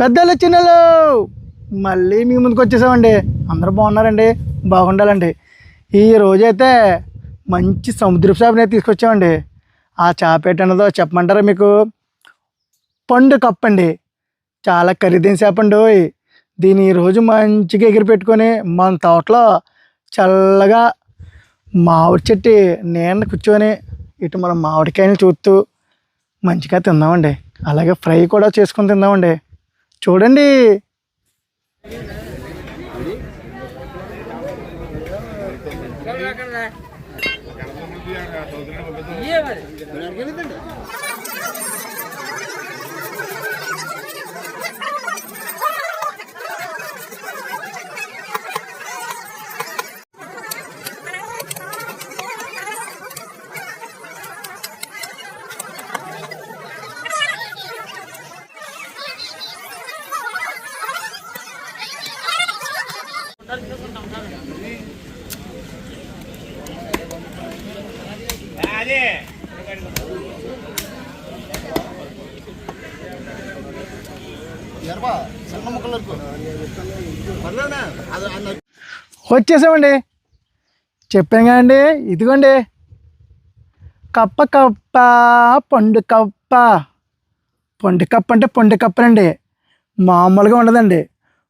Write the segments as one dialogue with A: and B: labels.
A: పెద్దలు చిన్నలు! మళ్ళీ మీ ముందుకు వచ్చేసామండి. అందరూ బాగున్నారండి. బాగుండాలండి. ఈ రోజైతే మంచి సముద్రపు చేపని తీసుకొచ్చామండి. ఆ చేప ఏంటన్నదో చెప్పమంటారా మీకు? పండు కప్పు అండి చాలా ఖరీదైన చేప అండి దీన్ని ఈరోజు మంచిగా ఎగిరి పెట్టుకొని మన తోటలో చల్లగా మామిడి చెట్టు నీడ కూర్చొని ఇటు మనం మామిడికాయలు చూస్తూ మంచిగా తిందామండి. అలాగే ఫ్రై కూడా చేసుకొని తిందామండి. చూడండి. వచ్చేసామండి. చెప్పాను కదండి ఇదిగోండి. కప్ప కప్ప పండు కప్ప. పండు కప్ప అంటే పండు కప్పనండి. మామూలుగా ఉండదండి.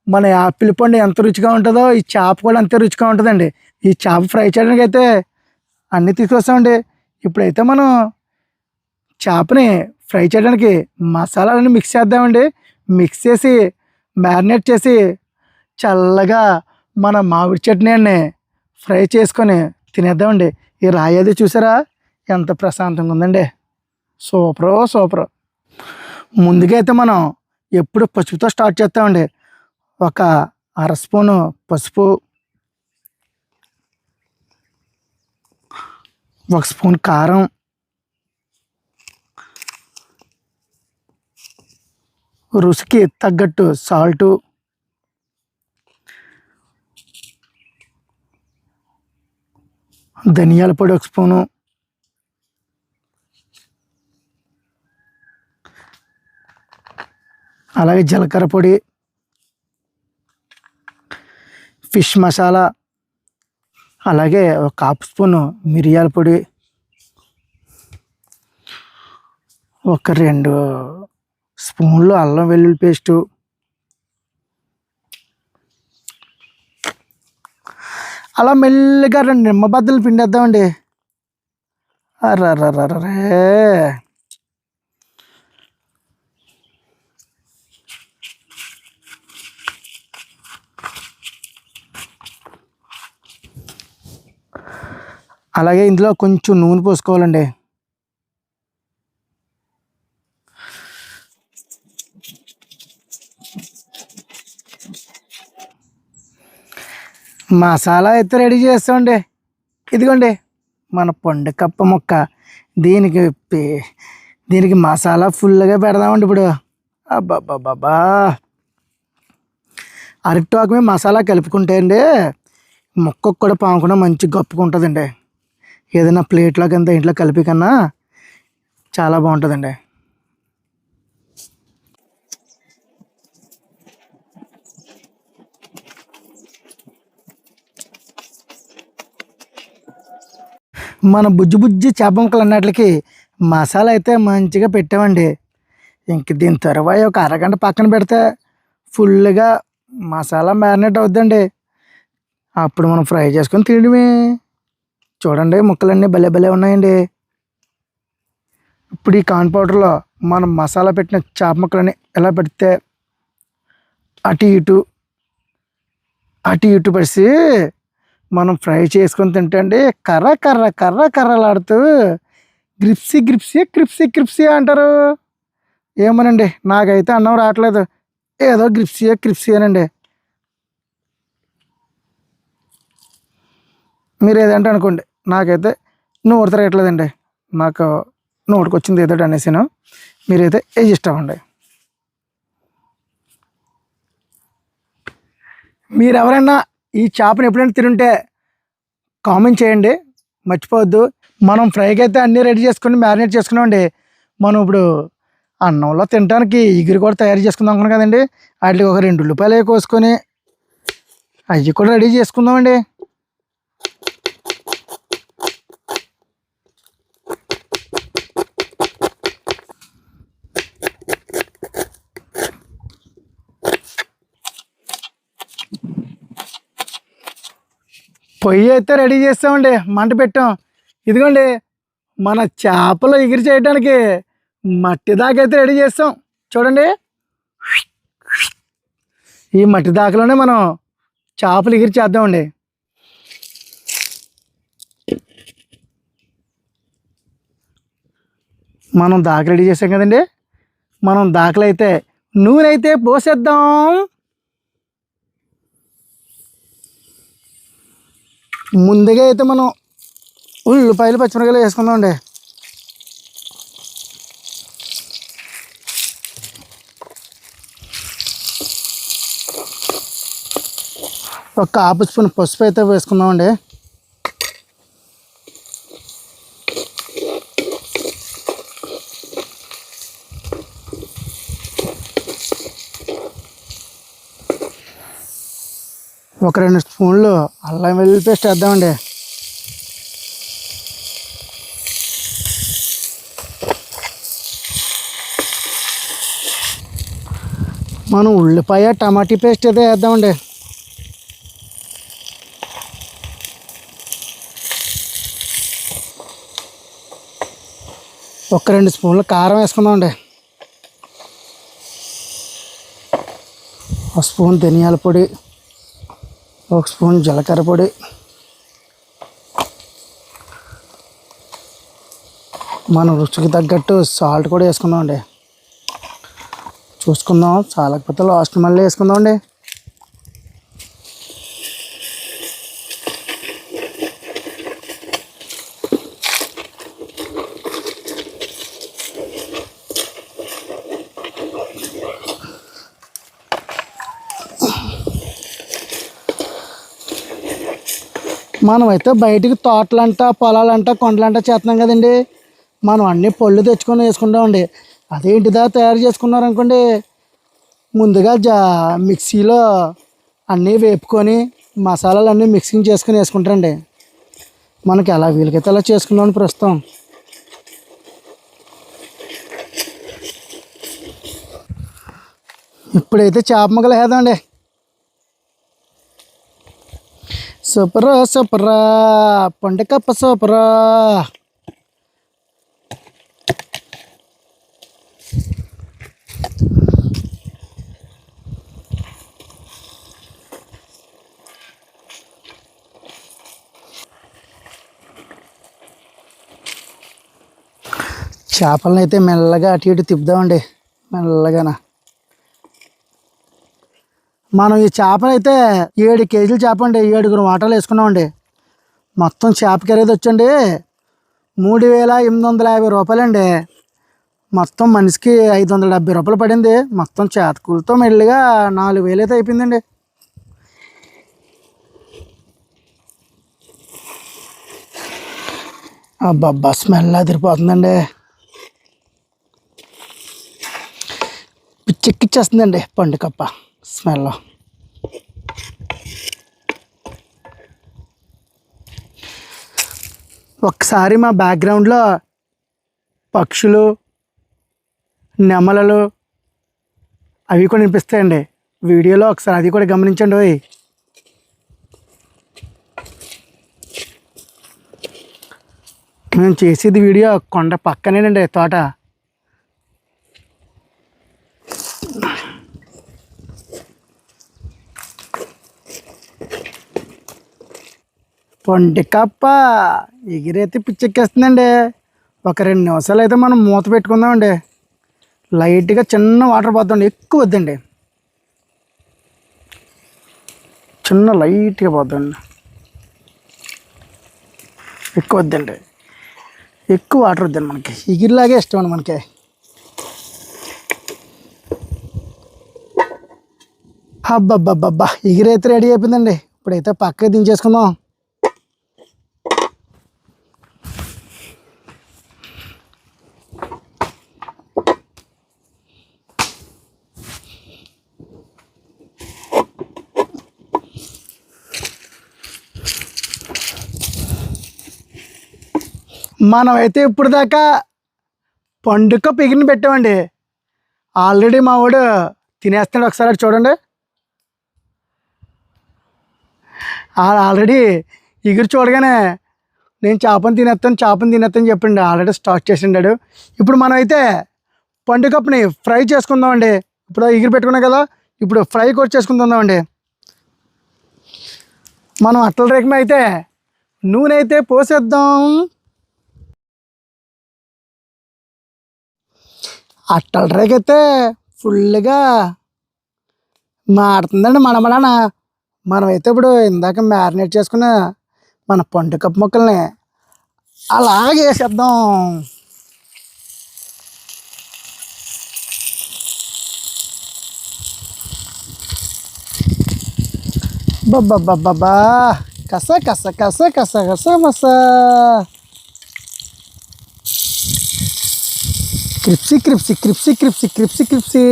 A: మన యాపిల్ పండు ఎంత రుచిగా ఉంటుందో ఈ చేప కూడా అంతే రుచిగా ఉంటుందండి. ఈ చేప ఫ్రై చేయడానికి అయితే అన్నీ తీసుకొస్తామండి. ఇప్పుడైతే మనం చేపని ఫ్రై చేయడానికి మసాలాలను మిక్స్ చేద్దామండి. మిక్స్ చేసి మ్యారినేట్ చేసి చల్లగా మన మామిడి చట్నీ చట్నీని ఫ్రై చేసుకొని తినేద్దామండి. ఈ రాయి అది చూసారా? ఎంత ప్రశాంతంగా ఉందండి. Super super. ముందుగా అయితే మనం ఎప్పుడు పసుపుతో స్టార్ట్ చేస్తామండి. ఒక అర స్పూను పసుపు ఒక స్పూన్ కారం రుచికి తగ్గట్టు సాల్టు ధనియాల పొడి ఒక స్పూను. అలాగే జీలకర్ర పొడి. ఫిష్ మసాలా. అలాగే ఒక హాఫ్ స్పూను మిరియాల పొడి. ఒక రెండు స్పూన్లు అల్లం వెల్లుల్లి పేస్టు. అలా మెల్లిగా రెండు నిమ్మబద్దలు పిండేద్దామండి. అర్రర్రర్రరే అలాగే ఇందులో కొంచెం నూనె పోసుకోవాలండి. మసాలా అయితే రెడీ చేస్తామండి ఇదిగోండి మన పండు కప్ప ముక్క. దీనికి పే- దీనికి మసాలా ఫుల్గా పెడదామండి ఇప్పుడు. అబ్బాబ్బాబ్బా అరటిటాకు మీద మసాలా కలుపుకుంటే అండి మొక్కకు కూడా పాముకుండా మంచి గొప్పకుంటుందండి. ఏదైనా ప్లేట్లో కింద ఇంట్లో కలిపి కన్నా చాలా బాగుంటుందండి. మన బుజ్జి బుజ్జి చేప ముక్కలు అన్నట్లకి మసాలా అయితే మంచిగా పెట్టామండి. ఇంక దీని తర్వాత ఒక అరగంట పక్కన పెడితే ఫుల్గా మసాలా మ్యారినేట్ అవుద్దండి. అప్పుడు మనం ఫ్రై చేసుకొని తినడమే. చూడండి ముక్కలన్నీ భలే భలే ఉన్నాయండి. ఇప్పుడు ఈ కార్న్ పౌడర్లో మనం మసాలా పెట్టిన చేప ముక్కలని ఎలా పెడితే అటు ఇటు అటు ఇటు పరిచి మనం ఫ్రై చేసుకొని తింటే కర్ర కర్ర కర్ర కర్రలాడుతూ గ్రిప్సీ గ్రిప్సీ క్రిప్సీ క్రిప్సీ అంటారు. ఏమోనండి నాకైతే అన్నం రావట్లేదు. ఏదో గ్రిప్సీ క్రిప్సీ అనండి మీరు ఏదంటే అనుకోండి నాకైతే నోరు తిరగట్లేదండి. నాకు నోటికి వచ్చింది ఏదో అనేసాను. మీరైతే ఏజ్ ఇష్టం అండి మీరు ఎవరైనా ఈ చేపను ఎప్పుడైనా తినుంటే కామెంట్ చేయండి. మర్చిపోవద్దు. మనం ఫ్రైకి అయితే అన్నీ రెడీ చేసుకుని మ్యారినేట్ చేసుకున్నామండి. మనం ఇప్పుడు అన్నంలో తినడానికి ఇగురు కూడా తయారు చేసుకుందాం అనుకున్నాం కదండి. వాటికి ఒక రెండు ఉల్లిపాయలు అవి కోసుకొని అవి కూడా రెడీ చేసుకుందామండి. పొయ్యి అయితే రెడీ చేస్తామండి మంట పెట్టాం. ఇదిగోండి మన చేపలు ఎగిరి చేయడానికి మట్టి దాకా అయితే రెడీ చేస్తాం. చూడండి. ఈ మట్టి దాకలోనే మనం చేపలు ఎగిరి చేద్దామండి. మనం దాక రెడీ చేసాం కదండి. మనం దాకలు అయితే నూనె అయితే పోసేద్దాం. ముందుగా అయితే మనం ఉల్లిపాయలు పచ్చిమిరకాయలు వేసుకుందాం అండి ఒక కాపు స్పూన్ పసుపు అయితే వేసుకుందామండి. ఒక రెండు స్పూన్లో. అల్లం వెల్లుల్లి పేస్ట్ వేద్దామండి. మనం ఉల్లిపాయ టమాటీ పేస్ట్ అయితే వేద్దామండి. ఒక రెండు స్పూన్లు కారం వేసుకుందామండి. ఒక స్పూన్ ధనియాల పొడి ఒక స్పూన్ జీలకర్ర పొడి. మన రుచికి తగ్గట్టు సాల్ట్ కూడా వేసుకుందామండి. చూసుకుందాం. చాలకపోతే లాస్ట్ మళ్ళీ వేసుకుందామండి. మనమైతే బయటికి తోటలంట పొలాలంట కొండలంట చేస్తున్నాం కదండి. మనం అన్ని పళ్ళు తెచ్చుకొని వేసుకుంటామండి. అదేంటిదా తయారు చేసుకున్నారనుకోండి ముందుగా జా మిక్సీలో అన్నీ వేపుకొని మసాలాలు అన్నీ మిక్సింగ్ చేసుకొని వేసుకుంటారండి. మనకి ఎలా వీలకైతే అలా చేసుకున్నాం ప్రస్తుతం. ఇప్పుడైతే చేప మొగలు వేద్దామండి. సూపరా సూపరా. పండుకప్ప సూపరా. చేపలను అయితే మెల్లగా అటు ఇటు తిప్పుదామండి. మెల్లగానా. మనం ఈ చేపలు అయితే ఏడు కేజీలు చేప అండి. ఏడుగురు వాటర్లు వేసుకున్నామండి మొత్తం చేప ఖరీదు వచ్చండి. మూడు వేల ఎనిమిది వందల యాభై రూపాయలండి మొత్తం మనిషికి ఐదు వందల డెబ్బై రూపాయలు పడింది. మొత్తం చేతకూలతో మెల్లిగా నాలుగు వేలు అయితే అయిపోయిందండి. అబ్బబ్బా స్మెల్ అదిరిపోతుందండి. పిచ్చెక్కిచ్చేస్తుందండి పండుకప్ప స్మెల్ ఒకసారి మా బ్యాక్గ్రౌండ్లో పక్షులు నెమలలు అవి కూడా వినిపిస్తాయండి. వీడియోలో ఒకసారి అది కూడా గమనించండి ఓయ్. మేము చేసేది వీడియో కొండ పక్కనేనండి తోట. పొంటి కప్ప. ఎగిరైతే పిచ్చెక్కేస్తుందండి. ఒక రెండు నిమిషాలు అయితే మనం మూత పెట్టుకుందామండి. లైట్గా చిన్న వాటర్ పోతుందండి ఎక్కువ వద్దండి. చిన్న లైట్గా పోతుందండి ఎక్కువ వద్దండి. ఎక్కువ వాటర్ వద్దండి మనకి. ఎగిరిలాగే ఇష్టం అండి మనకి. అబ్బబ్బబ్బబ్బా. ఎగిరైతే రెడీ అయిపోయిందండి. ఇప్పుడైతే పక్కకి దించేసుకుందాం. మనమైతే ఇప్పుడు దాకా పండుగ పిగిని పెట్టామండి. ఆల్రెడీ మా వాడు తినేస్తున్నాడు ఒకసారి చూడండి. ఆల్రెడీ ఎగురు చూడగానే నేను చేపను తినేస్తాను చేపను తినేస్తాను చెప్పండి. ఆల్రెడీ స్టార్ట్ చేసిండాడు. ఇప్పుడు మనం అయితే పండుగప్పుని ఫ్రై చేసుకుందామండి. ఇప్పుడు ఎగిరి పెట్టుకున్నాం కదా ఇప్పుడు ఫ్రై కూడా చేసుకుందామండి. మనం అట్ల రేఖమ అయితే నూనె అయితే పోసేద్దాం. అట్టలు రేఖ అయితే ఫుల్గా మాడుతుందండి మనమలాన మనమైతే ఇప్పుడు ఇందాక మ్యారినేట్ చేసుకున్న మన పండు కప్పు ముక్కల్ని అలాగే వేసేద్దాం. బాబా కస కస కస కస కస మస క్రిప్సీ క్రిప్సీ క్రిప్సీ క్రిప్సీ క్రిప్సీ క్రిప్సీ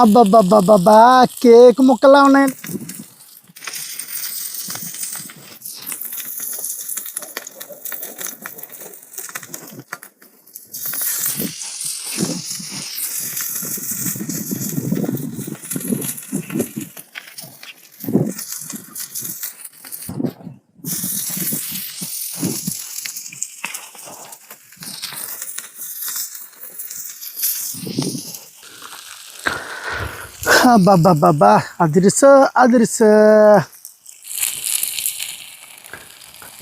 A: అబ్బబ్బబ్బబ్బా కేక్ ముక్కలా ఉన్నాయి అబ్బబ్బబ్బబ్బా అదిరిస అదిరిస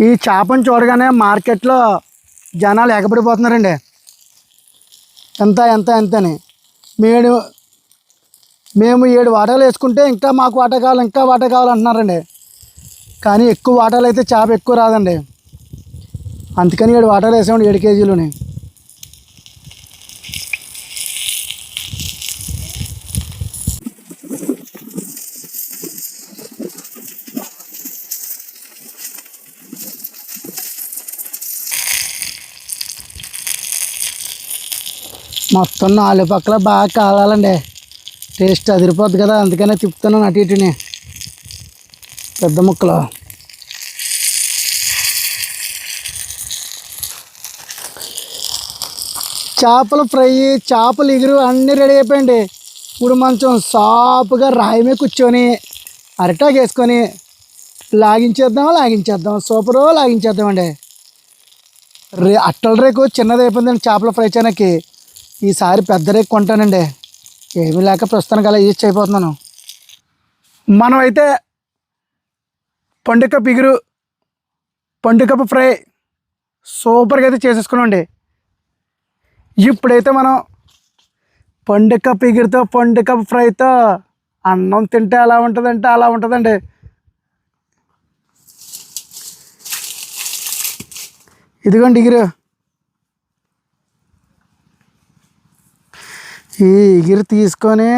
A: ఈ చేపను చూడగానే మార్కెట్లో జనాలు ఎగబడిపోతున్నారండి ఎంత ఎంత ఎంత అని. మేడు మేము ఏడు వాటాలు వేసుకుంటే ఇంకా మాకు వాటా కావాలి ఇంకా వాటా కావాలంటున్నారండి కానీ ఎక్కువ వాటాలు అయితే చేప ఎక్కువ రాదండి. అందుకని ఏడు వాటాలు వేసామండి ఏడు కేజీలుని. మొత్తం నాలుగు పక్కల బాగా కాలాలండి. టేస్ట్ అదిరిపోద్ది కదా అందుకనే తిప్పుతున్నాను అటు ఇటుని. పెద్ద ముక్కలు. చేపలు ఫ్రై చేపలు ఎగురు అన్నీ రెడీ అయిపోయింది. ఇప్పుడు మంచం సాపుగా రాయి మీద కూర్చొని అరటాకు వేసుకొని లాగించేద్దామా లాగించేద్దాం సూపరు లాగించేద్దామండి. రే అట్టల రేకు చిన్నది అయిపోయిందండి చేపల ఫ్రై చేయడానికి. ఈసారి పెద్ద రేక్ కొంటానండి. ఏమీ లేక ప్రస్తుతానికి అలా యూజ్ అయిపోతున్నాను మనమైతే పండుగ పిగురు పండుగ ఫ్రై సూపర్గా అయితే చేసేసుకున్నామండి. ఇప్పుడైతే మనం పండుగ పిగురుతో పండుగ ఫ్రైతో అన్నం తింటే అలా ఉంటుందంటే అలా ఉంటుందండి. ఇదిగోండి ఇగురు ఈ ఎగిరి తీసుకొని.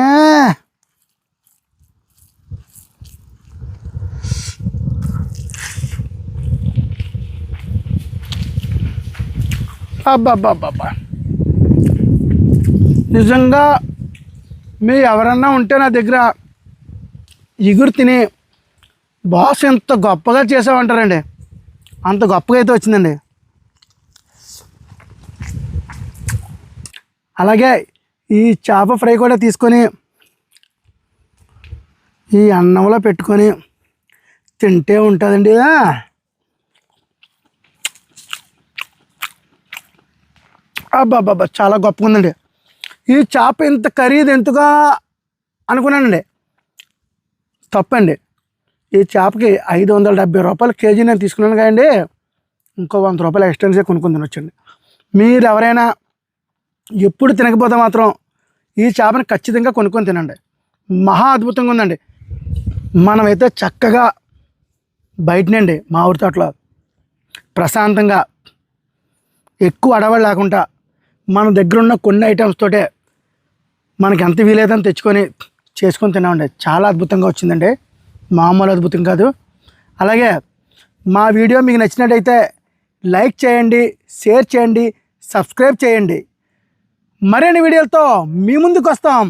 A: అబ్బాబ్బాబ్బా నిజంగా మీ ఎవరన్నా ఉంటే నా దగ్గర ఎగురు తిని బాస్ ఎంత గొప్పగా చేసామంటారండి అంత గొప్పగా అయితే వచ్చిందండి. అలాగే ఈ చేప ఫ్రై కూడా తీసుకొని ఈ అన్నంలో పెట్టుకొని తింటే ఉంటుందండి ఆ. చాలా గొప్పగా ఉందండి. ఈ చేప ఇంత ఖరీదు ఎంతగా అనుకున్నానండి? తప్పండి. ఈ చేపకి ఐదు వందల డెబ్బై రూపాయలు కేజీ నేను తీసుకున్నాను కదండి. ఇంకో వంద రూపాయలు ఎక్స్టెన్సే కొనుక్కుందని వచ్చండి మీరు ఎవరైనా ఎప్పుడు తినకపోతే మాత్రం ఈ చేపను ఖచ్చితంగా కొనుక్కొని తినండి. మహా అద్భుతంగా ఉందండి. మనమైతే చక్కగా బయటనండి మా ఊరి తోటలో. ప్రశాంతంగా. ఎక్కువ అడవాళ్ళు లేకుండా మన దగ్గర ఉన్న కొన్ని ఐటమ్స్ తోటే మనకి ఎంత వీలైతే తెచ్చుకొని చేసుకొని తిన్నామండి. చాలా అద్భుతంగా వచ్చిందండి. మామూలు అద్భుతం కాదు. అలాగే మా వీడియో మీకు నచ్చినట్టయితే లైక్ చేయండి షేర్ చేయండి సబ్స్క్రైబ్ చేయండి. మరిన్ని వీడియోలతో మీ ముందుకు వస్తాం